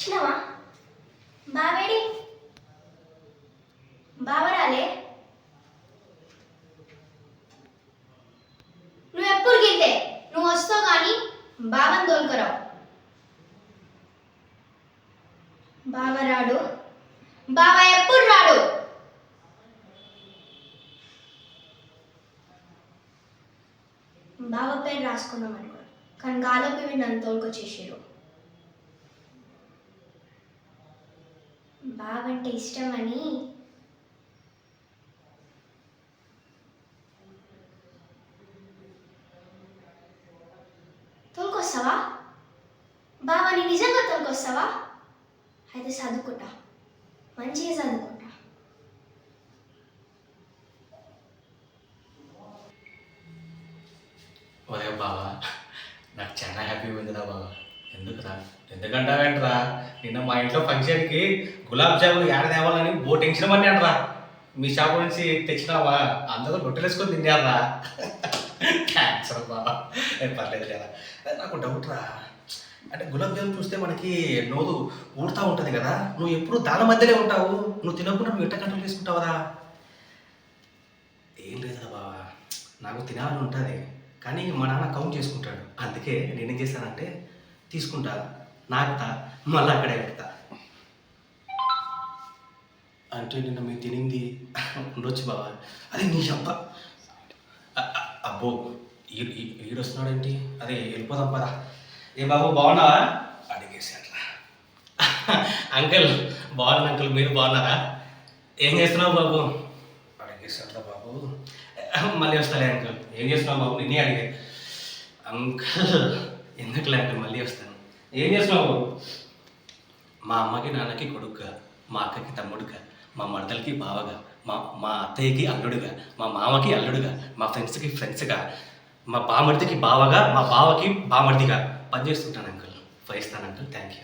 వచ్చినావా? బావేడి? బావరాలే? నువ్వు ఎప్పుడు గిట్టే నువ్వు వస్తావు కానీ బావని తోలుకురావు. బావ రాడు బావ ఎప్పుడు రాడు? బావ పేరు రాసుకుందాం అనుకో కానీ గాలోకి వీడు నన్ను తోలుకొచ్చేసారు బావంటే ఇష్టమని తోలుకొస్తావా? బావని నిజంగా తోలుకొస్తావా? అయితే చదువుకుంటా మంచిగా చదువుకుంటా ఉదయం బావా నాకు చాలా హ్యాపీగా ఉందిరా బావా. ఎందుకురా? ఎందుకంటావేంట్రా నిన్న మా ఇంట్లో ఫంక్షన్కి గులాబ్ జామున్ ఏడ తేవాలని బో టెన్షన్ పడి అంటరా మీ షాప్ నుంచి తెచ్చినావా? అందరూ రొట్టెలేసుకొని తిన్నారా క్యాన్సర్ బావా. పర్లేదు కదా. నాకు డౌట్ రా. అంటే గులాబ్ జామున్ చూస్తే మనకి నోరు ఊడుతూ ఉంటుంది కదా. నువ్వు ఎప్పుడు దాని మధ్యలో ఉంటావు? నువ్వు తినకుండా నువ్వు ఎట్ట కంట్రోల్ చేసుకుంటావరా? ఏం లేదురా బావా. నాకు తినాలని ఉంటుంది. కానీ మా నాన్న కౌంట్ చేసుకుంటాడు. అందుకే నేనేం చేశానంటే తీసుకుంటాను నాకుతా మళ్ళీ అక్కడే పెడతా. అంటే నిన్న మీరు తినింది ఉండొచ్చు బావా. అది నీ చెప్ప అబ్బో ఈ- ఈడు వస్తున్నాడేంటి అదే వెళ్ళిపోదాం పదా. ఏ బాబు బాగున్నావా? అడిగేసాడ్రా అంకుల్ బాగున్నా అంకుల్ మీరు బాగున్నారా? ఏం చేస్తున్నావు బాబు? అడిగేసాడ్రా బాబు. మళ్ళీ వస్తాలే అంకుల్. ఏం చేస్తున్నావు బాబు? నిన్నే అడిగే. అంకుల్ ఎందుకులే అంకుల్ మళ్ళీ వస్తాను? ఏం చేస్తున్నావు మా అమ్మకి నాన్నకి కొడుకుగా మా అక్కకి తమ్ముడుగా మా మరదలకి బావగా మా మా అత్తయ్యకి అల్లుడుగా మా మామకి అల్లుడుగా మా ఫ్రెండ్స్కి ఫ్రెండ్స్గా మా బామర్దికి బావగా మా బావకి బామర్దిగా పనిచేస్తుంటాను అంకుల్. ఇస్తాను అంకుల్. థ్యాంక్ యూ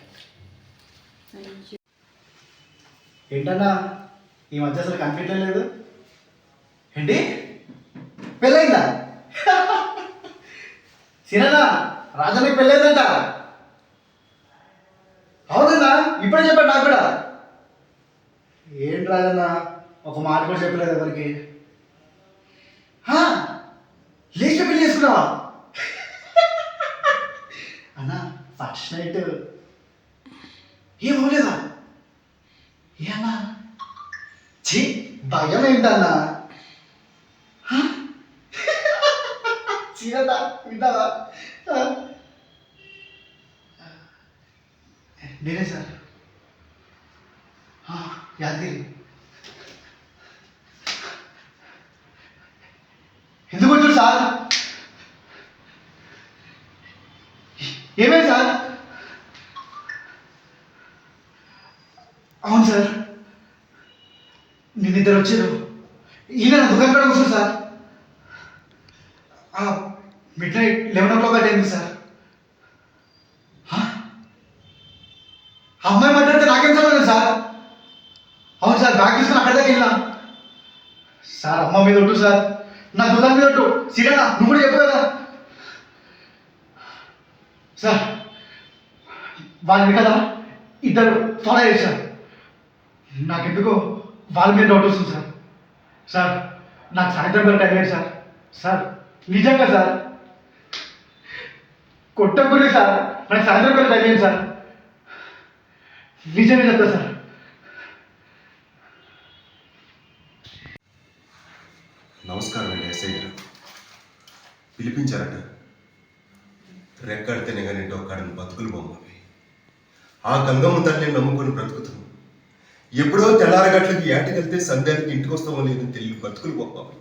అంకుల్ ఏంటన్నా? ఈ మధ్య అసలు కంప్లీట్ లేదు. ఏంటి? పెళ్ళైందా సినన్నా రాజానికి పెళ్ళైందంట అవునన్నా ఇప్పుడే చెప్పాడు నాకు కూడా ఏంటి ఒక మాట కూడా చెప్పలేదు ఎవరికి. హా, లేచి పెళ్ళి చేసుకున్నావా? అన్న ఫస్ట్ నైట్. ఏమవలేదా అవ్వలేదా? ఏమన్నా ఛీ భయం ఏంటన్నా చీరదా వింటావా నేనే సార్. యాదగిరి ఎందుకు వచ్చాడు సార్ ఏమే సార్? అవును సార్. నిన్నిద్దరు వచ్చారు. ఈయన దుకాణం కూడా వస్తుంది sir. Midnight eleven o'clock అయింది సార్. అమ్మాయి మాట్లాడితే నాకేం చదవలేదు సార్. అవును సార్ బ్యాగ్ తీసుకుని అక్కడ దాకా వెళ్ళాం సార్ అమ్మ మీద ఒట్టు సార్. నా దుకాణం మీద ఒట్టు. సిరనా నువ్వు కూడా చెప్పు కదా. సార్ వాళ్ళని కదా ఇద్దరు ఫాలో అయ్యారు సార్ నాకెందుకో వాళ్ళ మీద డౌట్ వస్తుంది సార్. సార్ నాకు సాయంత్రం కూడా టైం లేదు సార్. సార్ నిజంగా సార్ కొట్టకూడదు సార్ నాకు సాయంత్రం కూడా టైం లేదు సార్. నిజమే చెప్తా సార్. నమస్కారం అండి ఎస్ఐ గారు. పిలిపించారట రెక్కడితేనే కానీ డొక్కాడని బతుకులు బొమ్మవి. ఆ గంగమ్మ తల్లిని నమ్ముకొని బ్రతుకుతాం. ఎప్పుడో తెల్లారగట్లకి ఏటకెళ్తే సంధ్యానికి ఇంటికి వస్తామో లేదని తెలియని బతుకులు బొమ్మవి.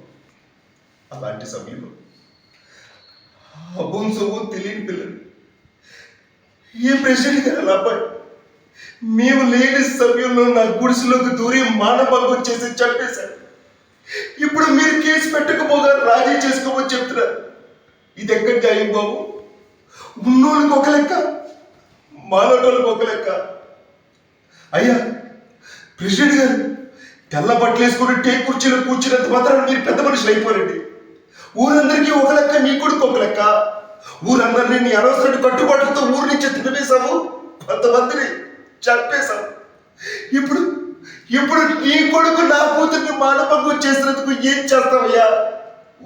అలాంటి సమయంలో అబ్బం సొమ్ము తెలియని పిల్లలు. ఏ ప్రెసిడెంట్ గారు అలా అబ్బాయి? మేము లేని సమయంలో నా గుడిసెలోకి దూరి మానభంగం వచ్చేసి చంపేశారు. ఇప్పుడు మీరు కేసు పెట్టకపోగా రాజీ చేసుకోమని చెప్తున్నారు. ఇది ఎక్కడ న్యాయం బాబు? ఉన్నోళ్ళకి ఒక లెక్క మాలోటోళ్ళకి ఒక లెక్క. అయ్యా ప్రెసిడెంట్ గారు తెల్ల బట్టలు వేసుకుని టే కుర్చీలో కూర్చున్నంత మాత్రం మీరు పెద్ద మనుషులు అయిపోరండి ఊరందరికీ ఒక లెక్క నీ కొడుకు ఒక లెక్క. ఊరందరినీ నీ అనవసరమైన కట్టుబాట్లతో ఊరు నుంచి తినివేశావు కొంతమందిని చంపేశాం. ఇప్పుడు ఇప్పుడు నీ కొడుకు నా కూతుర్ని మానభంగం చేసినందుకు ఏం చేస్తావయ్యా?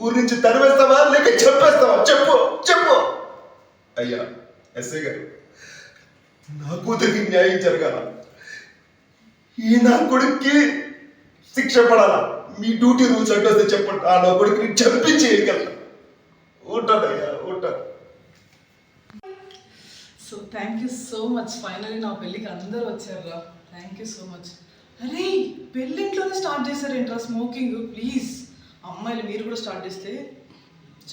ఊరి నుంచి తరివేస్తావా? లేక చెప్పేస్తావా? చెప్పు చెప్పు. అయ్యా ఎస్ఐ గారు నా కూతురికి న్యాయం జరగాల. ఈ నా కొడుక్కి శిక్ష పడాలా. మీ డ్యూటీ రూల్స్ అడ్డొస్తే చెప్పండి. ఆ నా కొడుకుని చంపించి వేయగలరా ఉంటానయ్యా ఉంటాడు so thank you so much finally నా పెళ్ళికి అందరూ వచ్చారు థ్యాంక్ యూ సో మచ్ అరే పెళ్ళింట్లోనే స్టార్ట్ చేశారు ఏంట్రా స్మోకింగ్ ప్లీజ్ అమ్మాయిలు మీరు కూడా స్టార్ట్ చేస్తే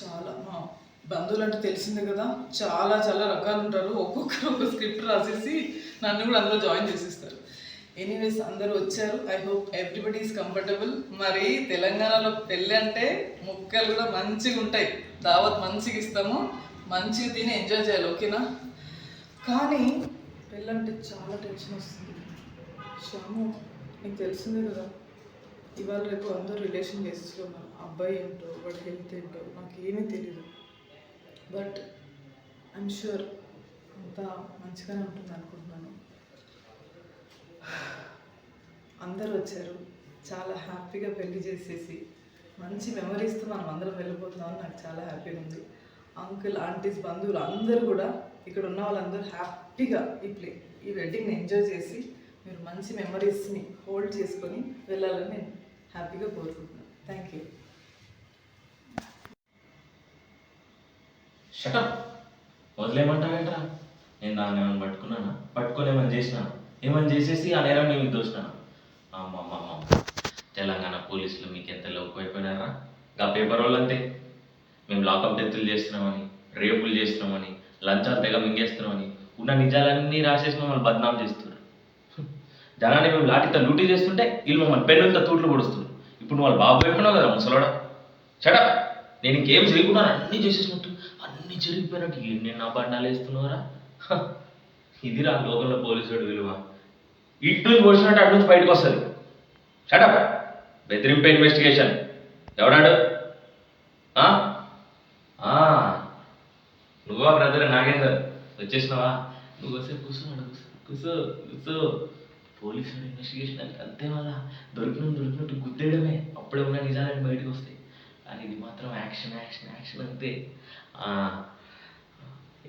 చాలా మా బంధువులు అంటే తెలిసిందే కదా. చాలా చాలా రకాలు ఉంటారు. ఒక్కొక్కరు ఒక స్క్రిప్ట్ రాసేసి నన్ను కూడా అందులో జాయిన్ చేసేస్తారు. ఎనీవేస్ అందరూ వచ్చారు. I hope everybody is comfortable. మరి తెలంగాణలో పెళ్ళి అంటే ముక్కలు కూడా మంచిగా ఉంటాయి. దావత్ మంచిగా ఇస్తాము. మంచిగా తిని ఎంజాయ్ చేయాలి ఓకేనా? కానీ పెళ్ళంటే చాలా టెన్షన్ వస్తుంది. శ్యాము నీకు తెలిసిందే కదా. ఇవాళ రేపు అందరూ రిలేషన్ బేసిస్లో ఉన్నారు. అబ్బాయి ఏంటో వాడి హెల్త్ ఏంటో నాకు ఏమీ తెలియదు బట్ ఐమ్ షూర్ అంతా మంచిగానే ఉంటుంది అనుకుంటున్నాను. అందరూ వచ్చారు. చాలా హ్యాపీగా పెళ్ళి చేసేసి మంచి మెమరీస్తో మనం అందరం వెళ్ళిపోతున్నామని నాకు చాలా హ్యాపీగా ఉంది. అంకుల్ ఆంటీస్ బంధువులు అందరూ కూడా ఇక్కడ ఉన్న వాళ్ళందరూ హ్యాపీగా ఈ ప్లే ఈ వెడ్డింగ్ని ఎంజాయ్ చేసి మీరు మంచి మెమరీస్ని హోల్డ్ చేసుకొని వెళ్ళాలని నేను హ్యాపీగా కోరుకుంటున్నాను. Thank you. షటప్ వదిలేమంటావేంట్రా? నేను దాన్ని ఏమైనా పట్టుకున్నానా? పట్టుకొని ఏమైనా చేసినా? ఏమైనా చేసేసి ఆ నేరం నేను దోసిన అమ్మమ్మ తెలంగాణ పోలీసులు మీకు ఎంత లోకమైపోయినారా గా పేపర్ వాళ్ళు అంతే మేము లాకప్ డెత్తులు చేస్తున్నామని రేపులు చేస్తున్నామని లంచాలు తెగ మింగేస్తున్నామని ఉన్న నిజాలన్నీ రాసేసి మమ్మల్ని బద్నాం చేస్తున్నారు. జనాన్ని మేము లాఠీతో లూటీ చేస్తుంటే వీళ్ళు మమ్మల్ని పెన్నులతో తూట్లు పొడుస్తున్నారు. ఇప్పుడు వాళ్ళు బాబు అయిపోయినావు కదా ముసలోడా? చెడ నేను ఇంకేం చేయకుండా అన్నీ చేసేసినట్టు అన్నీ జరిగిపోయినట్టు ఎన్ని నా వేస్తున్నారా వేస్తున్నావురా? హ, ఇదిరా లోకంలో పోలీసుడు విలువ. ఇటు నుంచి పొడిచినట్టు అటు నుంచి బయటకు వస్తుంది. షటప్ బెదిరింపు ఇన్వెస్టిగేషన్ ఎవడాడు? ఆ? ఆ, నువ్వా బ్రదర్ నాగేందర్? వచ్చేసినావా? నువ్వు వస్తే కూర్చున్నాడు కూర్చో కూర్చో. పోలీసుడు ఇన్వెస్టిగేషన్ అంటే అంతే మళ్ళా దొరికిన దొరికినట్టు గుద్దేయడమే. అప్పుడే ఉన్న నిజాలని బయటకు వస్తాయి. కానీ ఇది మాత్రం యాక్షన్ యాక్షన్ యాక్షన్ అంతే.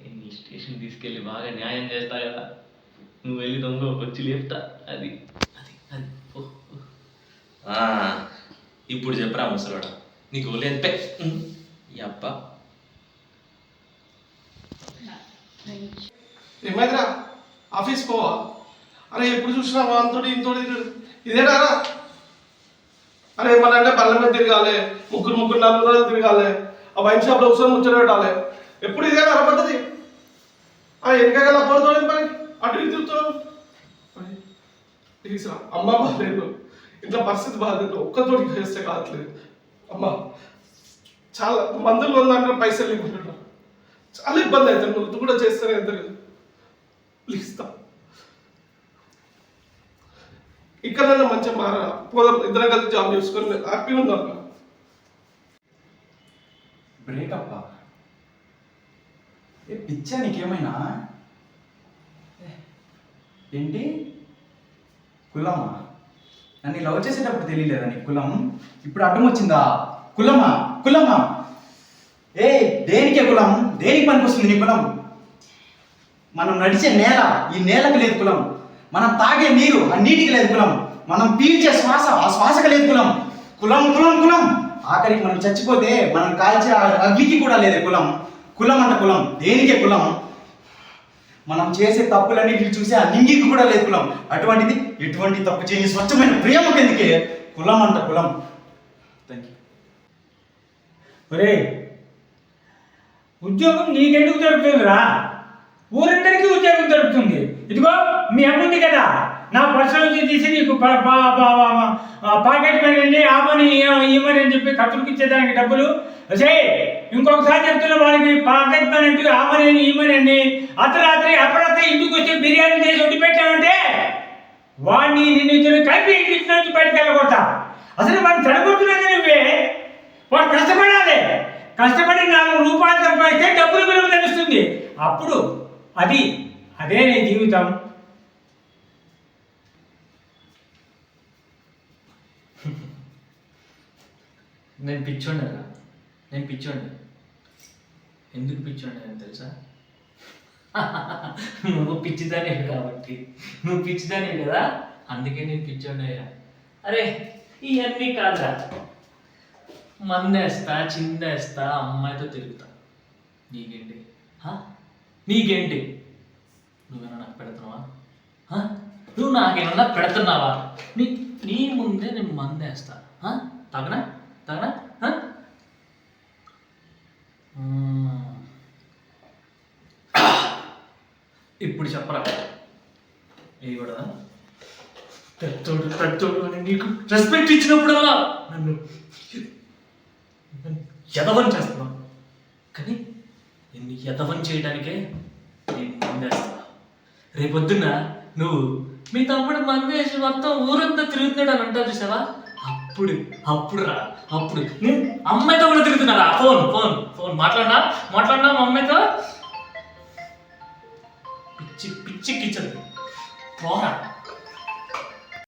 నీ స్టేషన్ తీసుకెళ్ళి బాగా న్యాయం చేస్తా కదా. నువ్వు వెళ్ళి దొంగ వచ్చి లేపుతా. అది. అది. అది. ఇప్పుడు చెప్పరా ముసలోడా. నీకు లేదు పే అబ్బా ఏమైందిరా ఆఫీస్ పోవా? అరే ఎప్పుడు చూసినా వాంతోటి ఇంతోటి ఇదేనా? అరే ఏమన్నా బల్ల మీద తిరగాలి. ముగ్గురు ముగ్గురు నలుగురు తిరగాలి. ఆ వైన్ షాప్లో కూర్చొని ముచ్చట పెట్టాలి. ఎప్పుడు ఇదే పద్ధతి? ఆ వెనకాల ఏం పని? అటు ఇటు తిరుగుతున్నావు? అమ్మ బాగాలేదు ఇంట్లో పరిస్థితి బాగాలేదు ఒక్కతోటి చేస్తే కావట్లేదు. అమ్మ చాలా మందులు ఉందంటే పైసలు లేకుంటున్నా. చాలా ఇబ్బంది అవుతుంది. నువ్వు ఇది కూడా చేస్తానే ఇద్దరు ప్లీజ్ ఇక్కడ మంచిగా మారా. పోదాం ఇద్దరం కలిసి జాబ్ చేసుకొని. హ్యాపీగా ఉందాం బ్రేకప్ ఏ పిచ్చా నీకేమైనా? ఏంటి? కులమా? నన్ను లవ్ చేసేటప్పుడు తెలియలేదా నీకు కులం? ఇప్పుడు అడ్డం వచ్చిందా కులమా? కులమా? ఏ దేనికే కులం? దేనికి పనికొస్తుంది నీ కులం? మనం నడిచే నేల ఈ నేలకు లేదు కులం. మనం తాగే నీరు ఆ నీటికి లేదు కులం. మనం పీల్చే శ్వాస ఆ శ్వాసకు లేదు కులం. కులం కులం కులం. ఆఖరికి మనం చచ్చిపోతే మనం కాల్చే ఆ అగ్నికి కూడా లేదే కులం. కులం అంట కులం. దేనికే కులం? మనం చేసే తప్పులన్నిటిని చూసి ఆ నింగికి కూడా లేదు కులం. అటువంటిది ఎటువంటి తప్పు చేయని స్వచ్ఛమైన ప్రేమకు ఎందుకే కులం అంట కులం. థ్యాంక్ యూ ఒరే ఉద్యోగం నీకెందుకు దొరుకుతుందిరా? ఊరందరికీ ఉద్యోగం దొరుకుతుంది. ఇదిగో మీ అమ్మ ఉంది కదా? నా పర్సు నుంచి తీసి నీకు పాకెట్ మనీ అండి ఆ మనీ ఇవ్వమని అని చెప్పి ఖర్చులకు ఇచ్చేదానికి డబ్బులు. సే ఇంకొకసారి చెప్తున్నా వాళ్ళకి పాకెట్ మనీ అంటూ ఆ మనీ ఈ అండి అర్ధరాత్రి అర్ధరాత్రి ఇంటికి వచ్చి బిర్యానీ చేసి వండి పెట్టామంటే వాడిని నిన్ను ఇద్దరు కలిపి ఇంటి నుంచి బయటకు వెళ్ళగొడతా. అసలు వాడిని చెడగొడుతున్నది నువ్వే? వాడు కష్టపడాలి. కష్టపడి నాలుగు రూపాయలు సంపాదిస్తే డబ్బులు విలువ తెలుస్తుంది. అప్పుడు అది అదే నీ జీవితం. నేను పిచ్చోండరా నేను పిచ్చోండి ఎందుకు పిచ్చోండి అని తెలుసా? నువ్వు పిచ్చిదానే కాబట్టి. నువ్వు పిచ్చిదానే కదా? అందుకే నేను పిచ్చోండయ్యా అరే ఇవన్నీ కాదురా. మందేస్తా చిందేస్తా అమ్మాయితో తిరుగుతా. నీకేంటి? నీకేంటి? నువ్వేనా నాకు పెడుతున్నావా? నువ్వు నాకేమన్నా పెడుతున్నావా? నీ నీ ముందే నేను మందేస్తా తగనా హా? మ్మ్. ఇప్పుడు చెప్పరా? వేయకూడదా పెద్దోడు పెద్దోడు అని నీకు రెస్పెక్ట్ ఇచ్చినప్పుడల్లా నన్ను నన్ను ఎదవని చేస్తున్నావు కానీ నిన్ను ఎదవని చేయడానికే నేను మందేస్తా రేపొద్దున్న నువ్వు మీ తమ్ముడు మందేసి మొత్తం ఊరంతా తిరుగుతున్నాడు అని అంటావు చూసావా? అప్పుడు అప్పుడు రా అప్పుడు. నేను అమ్మాయితో కూడా తిరుగుతున్నారా ఫోన్ ఫోన్ ఫోన్. మాట్లాడినా? మాట్లాడినా మా అమ్మాయితో? పిచ్చి పిచ్చి కిచ్చదు పోరా